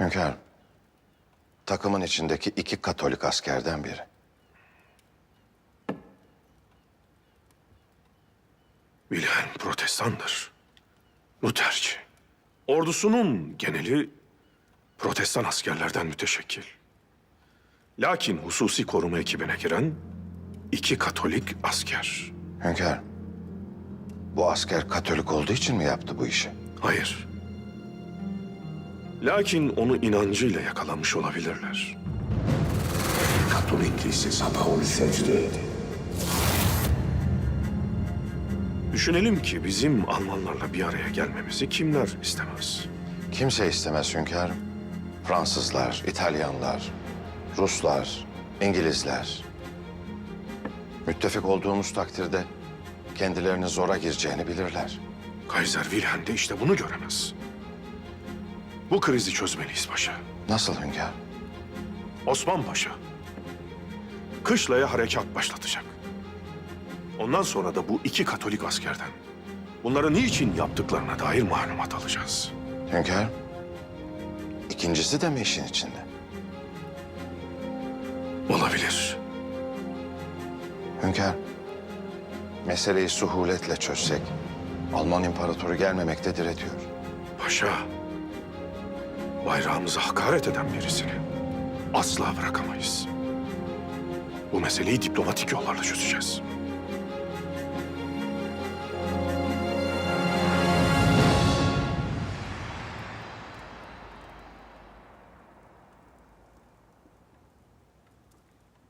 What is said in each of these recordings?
Hünkârım, takımın içindeki iki Katolik askerden biri. Wilhelm protestandır. Lutherci. Ordusunun geneli protestan askerlerden müteşekkil. Lakin hususi koruma ekibine giren iki Katolik asker. Hünkârım, bu asker Katolik olduğu için mi yaptı bu işi? Hayır. Lakin onu inancıyla yakalamış olabilirler. Katolik kilise sabah onu secde etti. Düşünelim ki bizim Almanlarla bir araya gelmemizi kimler istemez? Kimse istemez hünkârım. Fransızlar, İtalyanlar, Ruslar, İngilizler. Müttefik olduğumuz takdirde kendilerini zora gireceğini bilirler. Kaiser Wilhelm de işte bunu göremez. Bu krizi çözmeliyiz paşa. Nasıl hünkârım? Osman Paşa Kışla'ya harekat başlatacak. Ondan sonra da bu iki Katolik askerden bunları niçin yaptıklarına dair malumat alacağız. Hünkârım, ikincisi de mi işin içinde? Olabilir. Hünkârım, meseleyi suhuletle çözsek Alman imparatoru gelmemekte diretiyor. Paşa, bayrağımıza hakaret eden birisini asla bırakamayız. Bu meseleyi diplomatik yollarla çözeceğiz.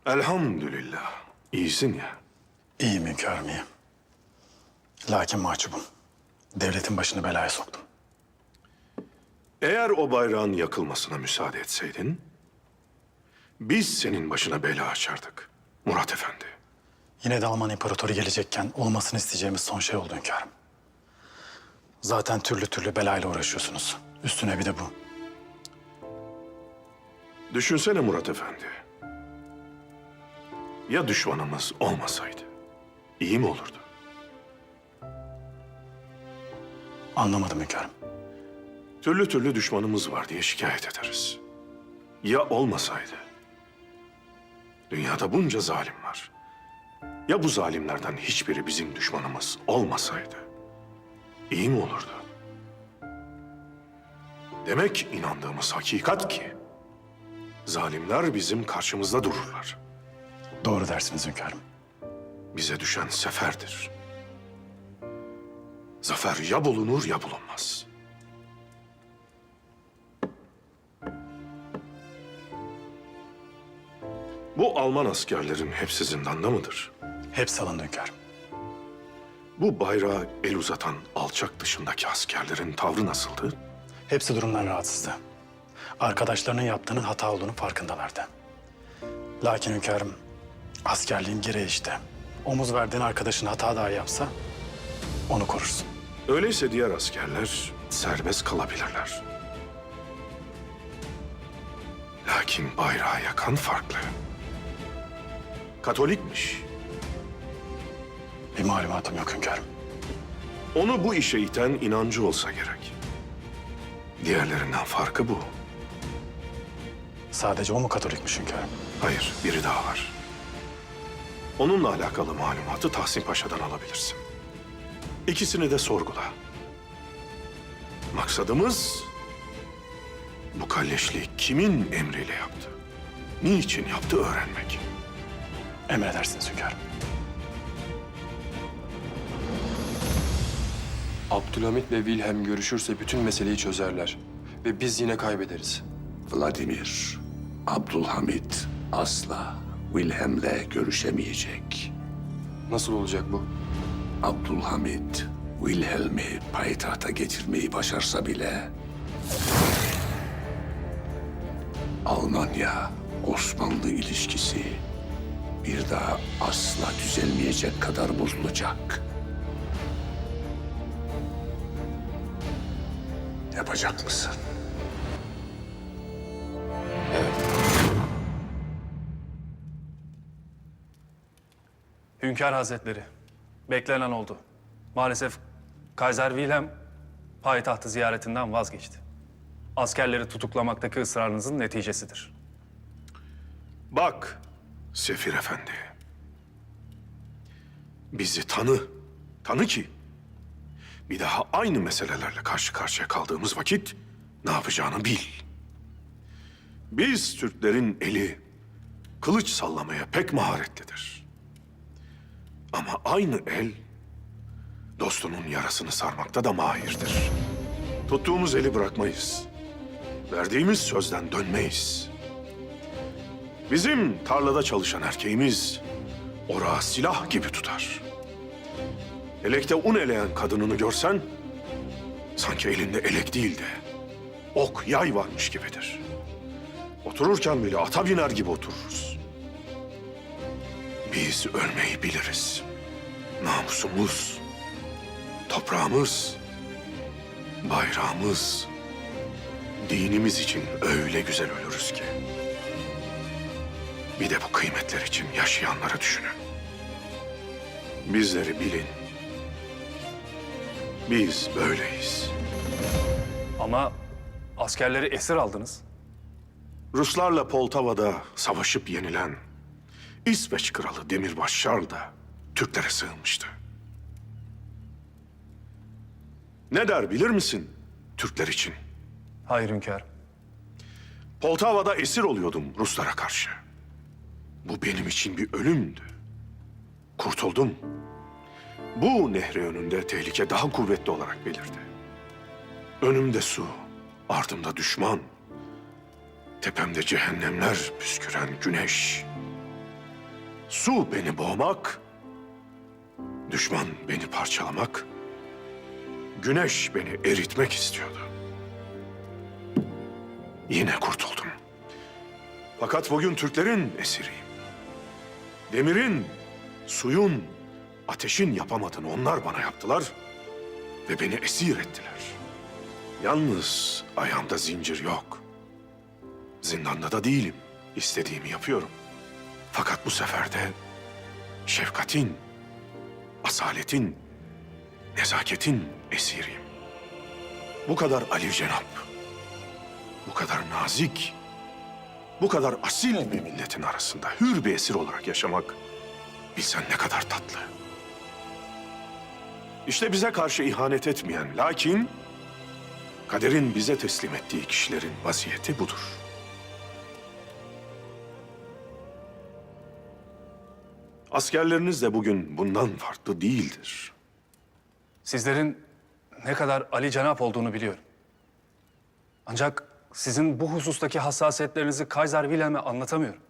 Elhamdülillah. İyisin ya. İyiyim hünkârım iyiyim. Lakin mahcubum. Devletin başını belaya soktum. Eğer o bayrağın yakılmasına müsaade etseydin, biz senin başına bela açardık Murat Efendi. Yine de Alman imparatoru gelecekken olmasını isteyeceğimiz son şey oldu hünkârım. Zaten türlü türlü belayla uğraşıyorsunuz. Üstüne bir de bu. Düşünsene Murat Efendi. Ya düşmanımız olmasaydı, iyi mi olurdu? Anlamadım hünkârım. Türlü türlü düşmanımız var diye şikayet ederiz. Ya olmasaydı? Dünyada bunca zalim var. Ya bu zalimlerden hiçbiri bizim düşmanımız olmasaydı? iyi mi olurdu? Demek inandığımız hakikat ki zalimler bizim karşımızda dururlar. Doğru dersiniz hünkârım. Bize düşen seferdir. Zafer ya bulunur ya bulunmaz. Bu Alman askerlerin hepsi zindanda mıdır? Hepsi alındı hünkârım. Bu bayrağa el uzatan alçak dışındaki askerlerin tavrı nasıldı? Hepsi durumdan rahatsızdı. Arkadaşlarının yaptığının hata olduğunu farkındalardı. Lakin hünkârım, askerliğin gereği işte. Omuz verdiğin arkadaşın hata daha yapsa, onu korursun. Öyleyse diğer askerler serbest kalabilirler. Lakin bayrağı yakan farklı. Katolikmiş. Bir malumatım yok hünkârım. Onu bu işe iten inancı olsa gerek. Diğerlerinden farkı bu. Sadece o mu katolikmiş hünkârım? Hayır, biri daha var. Onunla alakalı malumatı Tahsin Paşa'dan alabilirsin. İkisini de sorgula. Maksadımız bu kalleşliği kimin emriyle yaptı? Niçin yaptı öğrenmek. Emredersiniz hünkârım. Abdülhamit ve Wilhelm görüşürse bütün meseleyi çözerler. Ve biz yine kaybederiz. Vladimir, Abdülhamit asla Wilhelm'le görüşemeyecek. Nasıl olacak bu? Abdülhamit, Wilhelm'i payitahta getirmeyi başarsa bile... Almanya-Osmanlı ilişkisi bir daha asla düzelmeyecek kadar bozulacak. Yapacak mısın? Hünkâr Hazretleri, beklenen oldu. Maalesef Kaiser Wilhelm payitahtı ziyaretinden vazgeçti. askerleri tutuklamaktaki ısrarınızın neticesidir. Bak Sefir Efendi. Bizi tanı. Tanı ki bir daha aynı meselelerle karşı karşıya kaldığımız vakit ne yapacağını bil. Biz Türklerin eli kılıç sallamaya pek maharetlidir. Ama aynı el dostunun yarasını sarmakta da mahirdir. Tuttuğumuz eli bırakmayız. Verdiğimiz sözden dönmeyiz. Bizim tarlada çalışan erkeğimiz orağı silah gibi tutar. Elekte un eleyen kadınını görsen sanki elinde elek değil de ok yay varmış gibidir. Otururken bile ata biner gibi otururuz. Biz ölmeyi biliriz. Namusumuz, toprağımız, bayrağımız, dinimiz için öyle güzel ölürüz ki. Bir de bu kıymetler için yaşayanları düşünün. Bizleri bilin. Biz böyleyiz. Ama askerleri esir aldınız. Ruslarla Poltava'da savaşıp yenilen İsveç kralı Demirbaş Şarl da Türklere sığınmıştı. Ne der bilir misin Türkler için? Hayır hünkârım. Poltava'da esir oluyordum Ruslara karşı. Bu benim için bir ölümdü. Kurtuldum. Bu nehri önünde tehlike daha kuvvetli olarak belirdi. Önümde su, ardımda düşman. Tepemde cehennemler püsküren güneş. Su beni boğmak, düşman beni parçalamak, güneş beni eritmek istiyordu. Yine kurtuldum. Fakat bugün Türklerin esiriyim. Demirin, suyun, ateşin yapamadığını onlar bana yaptılar ve beni esir ettiler. Yalnız ayağımda zincir yok. Zindanda da değilim. İstediğimi yapıyorum. Fakat bu sefer de şefkatin, asaletin, nezaketin esiriyim. Bu kadar Ali Cenap, bu kadar nazik, bu kadar asil bir milletin arasında hür bir esir olarak yaşamak bilsen ne kadar tatlı. İşte bize karşı ihanet etmeyen lakin kaderin bize teslim ettiği kişilerin vaziyeti budur. Askerleriniz de bugün bundan farklı değildir. Sizlerin ne kadar Ali Cenap olduğunu biliyorum. Ancak sizin bu husustaki hassasiyetlerinizi Kaiser Wilhelm'e anlatamıyorum.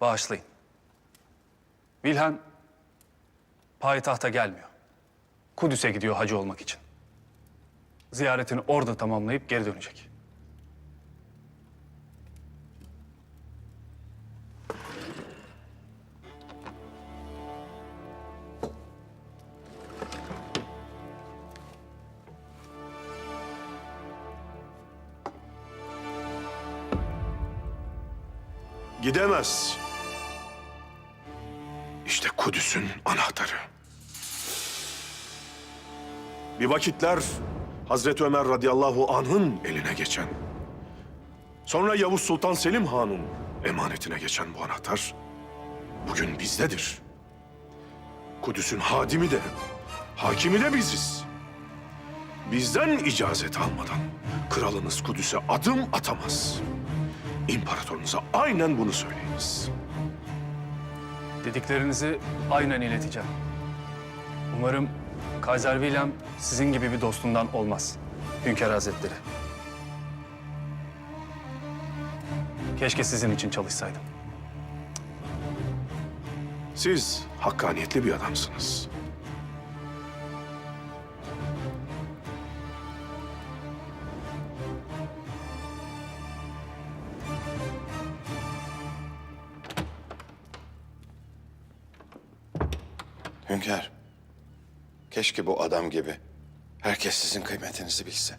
Bağışlayın. Wilhelm payitahta gelmiyor. Kudüs'e gidiyor hacı olmak için. Ziyaretini orada tamamlayıp geri dönecek. Gidemez. İşte Kudüs'ün anahtarı. Bir vakitler Hazreti Ömer radıyallahu anh'ın eline geçen, sonra Yavuz Sultan Selim Han'ın emanetine geçen bu anahtar bugün bizdedir. Kudüs'ün hadimi de, hakimi de biziz. Bizden icazet almadan kralınız Kudüs'e adım atamaz. İmparatorunuza aynen bunu söyleyiniz. Dediklerinizi aynen ileteceğim. Umarım Kaiser Wilhelm sizin gibi bir dostundan olmaz. Hünkâr Hazretleri. Keşke sizin için çalışsaydım. Siz hakkaniyetli bir adamsınız. Keşke bu adam gibi herkes sizin kıymetinizi bilse.